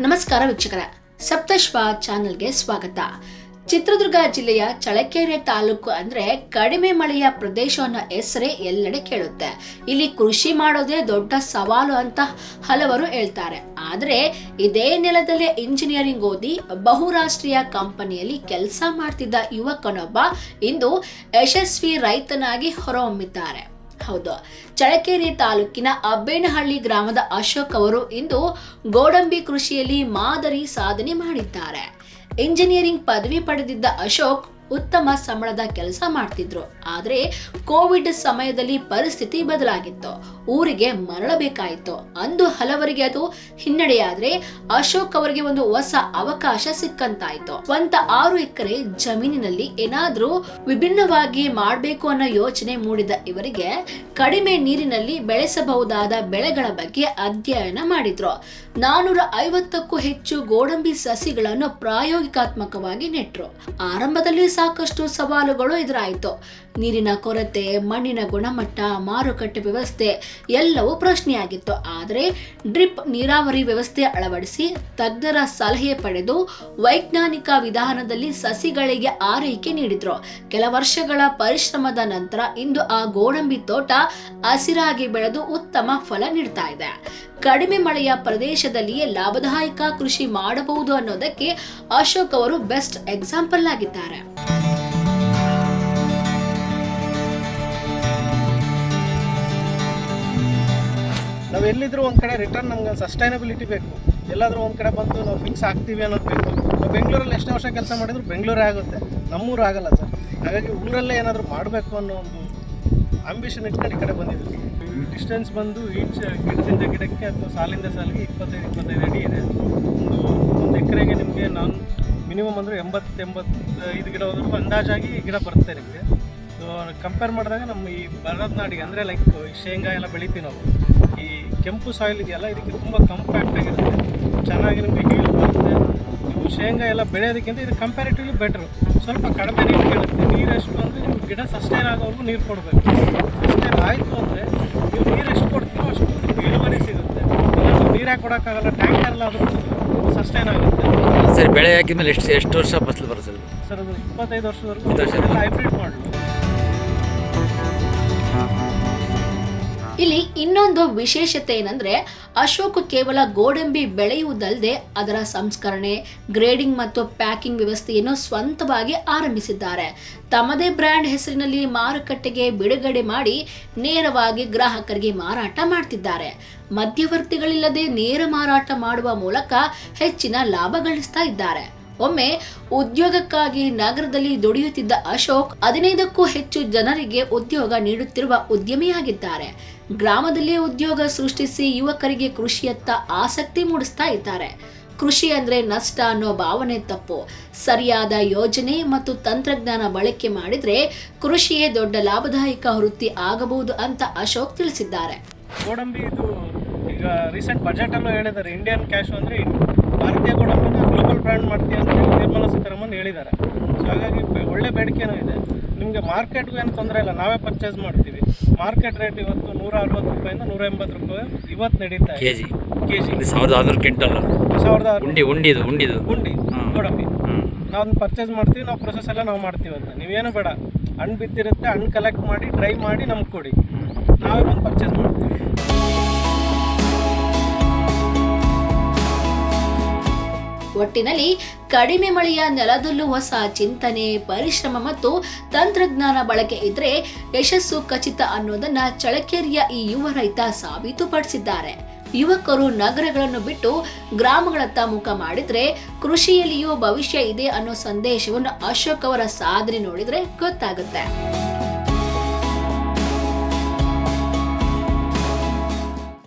ನಮಸ್ಕಾರ ವೀಕ್ಷಕರ. ಸಪ್ತಶ್ವ ಚಾನೆಲ್ಗೆ ಸ್ವಾಗತ. ಚಿತ್ರದುರ್ಗ ಜಿಲ್ಲೆಯ ಚಳಕೆರೆ ತಾಲೂಕು ಅಂದ್ರೆ ಕಡಿಮೆ ಮಳೆಯ ಪ್ರದೇಶ ಅನ್ನೋ ಹೆಸರೇ ಎಲ್ಲೆಡೆ ಕೇಳುತ್ತೆ. ಇಲ್ಲಿ ಕೃಷಿ ಮಾಡೋದೇ ದೊಡ್ಡ ಸವಾಲು ಅಂತ ಹಲವರು ಹೇಳ್ತಾರೆ. ಆದ್ರೆ ಇದೇ ನೆಲದಲ್ಲೇ ಇಂಜಿನಿಯರಿಂಗ್ ಓದಿ ಬಹುರಾಷ್ಟ್ರೀಯ ಕಂಪನಿಯಲ್ಲಿ ಕೆಲಸ ಮಾಡ್ತಿದ್ದ ಯುವಕನೊಬ್ಬ ಇಂದು ಯಶಸ್ವಿ ರೈತನಾಗಿ ಹೊರಹೊಮ್ಮಿದ್ದಾರೆ ಹೌದು. ಚಳಕೇರಿ ತಾಲೂಕಿನ ಅಬ್ಬೇನಹಳ್ಳಿ ಗ್ರಾಮದ ಅಶೋಕ್ ಅವರು ಇಂದು ಗೋಡಂಬಿ ಕೃಷಿಯಲ್ಲಿ ಮಾದರಿ ಸಾಧನೆ ಮಾಡಿದ್ದಾರೆ. ಇಂಜಿನಿಯರಿಂಗ್ ಪದವಿ ಪಡೆದಿದ್ದ ಅಶೋಕ್ ಉತ್ತಮ ಸಂಬಳದ ಕೆಲಸ ಮಾಡ್ತಿದ್ರು. ಆದ್ರೆ ಕೋವಿಡ್ ಸಮಯದಲ್ಲಿ ಪರಿಸ್ಥಿತಿ ಬದಲಾಗಿತ್ತು. ಊರಿಗೆ ಮರಳಬೇಕಾಯಿತು. ಅಂದು ಹಲವರಿಗೆ ಅದು ಹಿನ್ನಡೆಯಾದ್ರೆ ಅಶೋಕ್ ಅವರಿಗೆ ಒಂದು ಹೊಸ ಅವಕಾಶ ಸಿಕ್ಕಂತಾಯ್ತು. ಸ್ವಂತ ಆರು ಎಕರೆ ಜಮೀನಿನಲ್ಲಿ ಏನಾದ್ರೂ ವಿಭಿನ್ನವಾಗಿ ಮಾಡಬೇಕು ಅನ್ನೋ ಯೋಚನೆ ಮೂಡಿದ ಇವರಿಗೆ ಕಡಿಮೆ ನೀರಿನಲ್ಲಿ ಬೆಳೆಸಬಹುದಾದ ಬೆಳೆಗಳ ಬಗ್ಗೆ ಅಧ್ಯಯನ ಮಾಡಿದ್ರು. ನಾನೂರ ಐವತ್ತಕ್ಕೂ ಹೆಚ್ಚು ಗೋಡಂಬಿ ಸಸಿಗಳನ್ನು ಪ್ರಾಯೋಗಿಕಾತ್ಮಕವಾಗಿ ನೆಟ್ರು. ಆರಂಭದಲ್ಲಿ ಸಾಕಷ್ಟು ಸವಾಲುಗಳು ಎದುರಾಯಿತು. ನೀರಿನ ಕೊರತೆ, ಮಣ್ಣಿನ ಗುಣಮಟ್ಟ, ಮಾರುಕಟ್ಟೆ ವ್ಯವಸ್ಥೆ ಎಲ್ಲವೂ ಪ್ರಶ್ನೆಯಾಗಿತ್ತು. ಆದರೆ ಡ್ರಿಪ್ ನೀರಾವರಿ ವ್ಯವಸ್ಥೆ ಅಳವಡಿಸಿ ತಜ್ಞರ ಸಲಹೆ ಪಡೆದು ವೈಜ್ಞಾನಿಕ ವಿಧಾನದಲ್ಲಿ ಸಸಿಗಳಿಗೆ ಆರೈಕೆ ನೀಡಿದ್ರು. ಕೆಲ ವರ್ಷಗಳ ಪರಿಶ್ರಮದ ನಂತರ ಇಂದು ಆ ಗೋಡಂಬಿ ತೋಟ ಹಸಿರಾಗಿ ಬೆಳೆದು ಉತ್ತಮ ಫಲ ನೀಡ್ತಾ ಇದೆ. ಕಡಿಮೆ ಮಳೆಯ ಪ್ರದೇಶದಲ್ಲಿಯೇ ಲಾಭದಾಯಕ ಕೃಷಿ ಮಾಡಬಹುದು ಅನ್ನೋದಕ್ಕೆ ಅಶೋಕ್ ಅವರು ಬೆಸ್ಟ್ ಎಕ್ಸಾಂಪಲ್ ಆಗಿದ್ದಾರೆ. ನಾವು ಎಲ್ಲಿದ್ರು ಒಂದು ಕಡೆ ರಿಟರ್ನ್ ನಮ್ಗೆ ಸಸ್ಟೈನಬಿಲಿಟಿ ಬೇಕು. ಎಲ್ಲಾದರೂ ಒಂದು ಕಡೆ ಬಂದು ನಾವು ಫಿಕ್ಸ್ ಆಗ್ತೀವಿ ಅನ್ನೋದು ಬೇಕು. ನಾವು ಬೆಂಗಳೂರಲ್ಲಿ ಎಷ್ಟೇ ವರ್ಷ ಕೆಲಸ ಮಾಡಿದ್ರು ಬೆಂಗಳೂರೇ ಆಗುತ್ತೆ. ನಮ್ಮೂರು ಆಗಲ್ಲ ಸರ್. ಹಾಗಾಗಿ ಊರಲ್ಲೇ ಏನಾದರೂ ಮಾಡಬೇಕು ಅನ್ನೋ ಒಂದು ಆಂಬಿಷನ್ ಇಟ್ಕೊಂಡು ಈ ಕಡೆ ಬಂದಿದ್ವಿ ಡಿಸ್ಟೆನ್ಸ್ ಬಂದು ಈಚ್ ಗಿಡದಿಂದ ಗಿಡಕ್ಕೆ ಅಥವಾ ಸಾಲಿಂದ ಸಾಲಿಗೆ ಇಪ್ಪತ್ತೈದು ಇಪ್ಪತ್ತೈದು ಅಡಿ ಇದೆ. ಒಂದು ಒಂದು ಎಕರೆಗೆ ನಿಮಗೆ ನಾನು ಮಿನಿಮಮ್ ಅಂದರೆ ಎಂಬತ್ತು, ಎಂಬತ್ತೈದು ಗಿಡ ಹೋದ್ರೂ ಅಂದಾಜಾಗಿ ಗಿಡ ಬರುತ್ತೆ ನಿಮಗೆ. ಸೊ ಕಂಪೇರ್ ಮಾಡಿದಾಗ ನಮ್ಮ ಈ ಭರತನಾಡಿಗೆ ಅಂದರೆ ಲೈಕ್ ಶೇಂಗಾ ಎಲ್ಲ ಬೆಳಿತೀವಿ ನಾವು. ಈ ಕೆಂಪು ಸಾಯಿಲ್ ಇದೆಯಲ್ಲ, ಇದಕ್ಕೆ ತುಂಬ ಕಂಪ್ಯಾಕ್ಟ್ ಆಗಿರುತ್ತೆ. ಚೆನ್ನಾಗಿ ನಿಮಗೆ ಹೀಲ್ ಬರುತ್ತೆ. ಶೇಂಗಾ ಎಲ್ಲ ಬೆಳೆಯೋದಕ್ಕಿಂತ ಇದು ಕಂಪ್ಯಾರಿಟಿವ್ಲಿ ಬೆಟ್ರು ಸ್ವಲ್ಪ ಕಡಿಮೆ ನೀರು ಕೇಳುತ್ತೆ. ನೀರು ಎಷ್ಟು ಅಂದರೆ ನೀವು ಗಿಡ ಸಸ್ಟೈನ್ ಆಗೋವರೆಗೂ ನೀರು ಕೊಡಬೇಕು. ಸಸ್ಟೈನ್ ಆಯಿತು ಅಂದರೆ ನೀವು ನೀರು ಎಷ್ಟು ಕೊಡ್ತೀರೋ ಅಷ್ಟು ಇಳುವರಿ ಸಿಗುತ್ತೆ. ನೀರು ಹಾಕಿ ಕೊಡೋಕ್ಕಾಗಲ್ಲ ಟ್ಯಾಂಕರ್ ಆದರೂ ಸಸ್ಟೈನ್ ಆಗುತ್ತೆ. ಸರ್ ಬೆಳೆ ಹಾಕಿದ್ಮೇಲೆ ಎಷ್ಟು ಎಷ್ಟು ವರ್ಷ ಫಸಲು ಬರುತ್ತೆ ಸರ್? ಅದು ಇಪ್ಪತ್ತೈದು ವರ್ಷದವರೆಗೂ ವರ್ಷ. ಹೈಬ್ರಿಡ್ ಮಾಡಲು ಇಲ್ಲಿ ಇನ್ನೊಂದು ವಿಶೇಷತೆ ಏನಂದ್ರೆ ಅಶೋಕ್ ಕೇವಲ ಗೋಡಂಬಿ ಬೆಳೆಯುವುದಲ್ಲದೆ ಅದರ ಸಂಸ್ಕರಣೆ, ಗ್ರೇಡಿಂಗ್ ಮತ್ತು ಪ್ಯಾಕಿಂಗ್ ವ್ಯವಸ್ಥೆಯನ್ನು ಸ್ವಂತವಾಗಿ ಆರಂಭಿಸಿದ್ದಾರೆ. ತಮ್ಮದೇ ಬ್ರ್ಯಾಂಡ್ ಹೆಸರಿನಲ್ಲಿ ಮಾರುಕಟ್ಟೆಗೆ ಬಿಡುಗಡೆ ಮಾಡಿ ನೇರವಾಗಿ ಗ್ರಾಹಕರಿಗೆ ಮಾರಾಟ ಮಾಡ್ತಿದ್ದಾರೆ. ಮಧ್ಯವರ್ತಿಗಳಿಲ್ಲದೆ ನೇರ ಮಾರಾಟ ಮಾಡುವ ಮೂಲಕ ಹೆಚ್ಚಿನ ಲಾಭ ಗಳಿಸ್ತಾ ಇದ್ದಾರೆ. ಒಮ್ಮೆ ಉದ್ಯೋಗಕ್ಕಾಗಿ ನಗರದಲ್ಲಿ ದುಡಿಯುತ್ತಿದ್ದ ಅಶೋಕ್ ಹದಿನೈದಕ್ಕೂ ಹೆಚ್ಚು ಜನರಿಗೆ ಉದ್ಯೋಗ ನೀಡುತ್ತಿರುವ ಉದ್ಯಮಿಯಾಗಿದ್ದಾರೆ. ಗ್ರಾಮದಲ್ಲೇ ಉದ್ಯೋಗ ಸೃಷ್ಟಿಸಿ ಯುವಕರಿಗೆ ಕೃಷಿಯತ್ತ ಆಸಕ್ತಿ ಮೂಡಿಸ್ತಾ ಇದ್ದಾರೆ. ಕೃಷಿ ಅಂದ್ರೆ ನಷ್ಟ ಅನ್ನೋ ಭಾವನೆ ತಪ್ಪು. ಸರಿಯಾದ ಯೋಜನೆ ಮತ್ತು ತಂತ್ರಜ್ಞಾನ ಬಳಕೆ ಮಾಡಿದ್ರೆ ಕೃಷಿಯೇ ದೊಡ್ಡ ಲಾಭದಾಯಕ ವೃತ್ತಿ ಆಗಬಹುದು ಅಂತ ಅಶೋಕ್ ತಿಳಿಸಿದ್ದಾರೆ. ಗೋಡಂಬಿ ಇದು ಈಗ ರೀಸೆಂಟ್ ಬಜೆಟಲ್ಲೂ ಹೇಳಿದ್ದಾರೆ. ಇಂಡಿಯನ್ ಕ್ಯಾಶ್ ಅಂದ್ರೆ ಭಾರತೀಯ ಗೋಡಂಬಿನ ಬ್ರ್ಯಾಂಡ್ ಮಾಡ್ತೀವಿ ಅಂತ ಹೇಳಿ ನಿರ್ಮಲಾ ಸೀತಾರಾಮನ್ ಹೇಳಿದ್ದಾರೆ. ಸೊ ಹಾಗಾಗಿ ಒಳ್ಳೆ ಬೇಡಿಕೆನೂ ಇದೆ. ನಿಮಗೆ ಮಾರ್ಕೆಟ್ಗೂ ಏನು ತೊಂದರೆ ಇಲ್ಲ. ನಾವೇ ಪರ್ಚೇಸ್ ಮಾಡ್ತೀವಿ. ಮಾರ್ಕೆಟ್ ರೇಟ್ ಇವತ್ತು ನೂರ ಅರವತ್ತು ರೂಪಾಯಿಂದ ನೂರ ಎಂಬತ್ತು ರೂಪಾಯಿ ಇವತ್ತು ನಡೀತಾ ಕೆ ಇದೆ. ಜಿ ಕೆ ಜಿ ಸಾವಿರದ ಆರುನೂರು ಕ್ವಿಂಟಲ್. ಸಾವಿರದ ಉಂಡಿ ಉಂಡಿದು ಉಂಡಿದು. ಉಂಡಿ. ಗೋಡಂಬಿ. ನಾವು ಪರ್ಚೇಸ್ ಮಾಡ್ತೀವಿ ನಾವು ಪ್ರೊಸೆಸ್ ಎಲ್ಲ ನಾವು ಮಾಡ್ತೀವಿ ಅಂತ ನೀವೇನು ಬೇಡ. ಹಣ್ಣು ಬಿದ್ದಿರುತ್ತೆ ಹಣ್ಣು ಕಲೆಕ್ಟ್ ಮಾಡಿ ಡ್ರೈ ಮಾಡಿ ನಮ್ಗೆ ಕೊಡಿ. ನಾವೇ ಬಂದು ಪರ್ಚೇಸ್ ಮಾಡ್ತೀವಿ. ಒಟ್ಟಿನಲ್ಲಿ ಕಡಿಮೆ ಮಳೆಯ ನೆಲದಲ್ಲೂ ಹೊಸ ಚಿಂತನೆ, ಪರಿಶ್ರಮ ಮತ್ತು ತಂತ್ರಜ್ಞಾನ ಬಳಕೆ ಇದ್ರೆ ಯಶಸ್ಸು ಖಚಿತ ಅನ್ನೋದನ್ನ ಚಳಕೇರಿಯ ಈ ಯುವ ರೈತ ಸಾಬೀತುಪಡಿಸಿದ್ದಾರೆ. ಯುವಕರು ನಗರಗಳನ್ನು ಬಿಟ್ಟು ಗ್ರಾಮಗಳತ್ತ ಮುಖ ಮಾಡಿದ್ರೆ ಕೃಷಿಯಲ್ಲಿಯೂ ಭವಿಷ್ಯ ಇದೆ ಅನ್ನೋ ಸಂದೇಶವನ್ನು ಅಶೋಕ್ ಅವರ ಸಾಧನೆ ನೋಡಿದ್ರೆ ಗೊತ್ತಾಗುತ್ತೆ.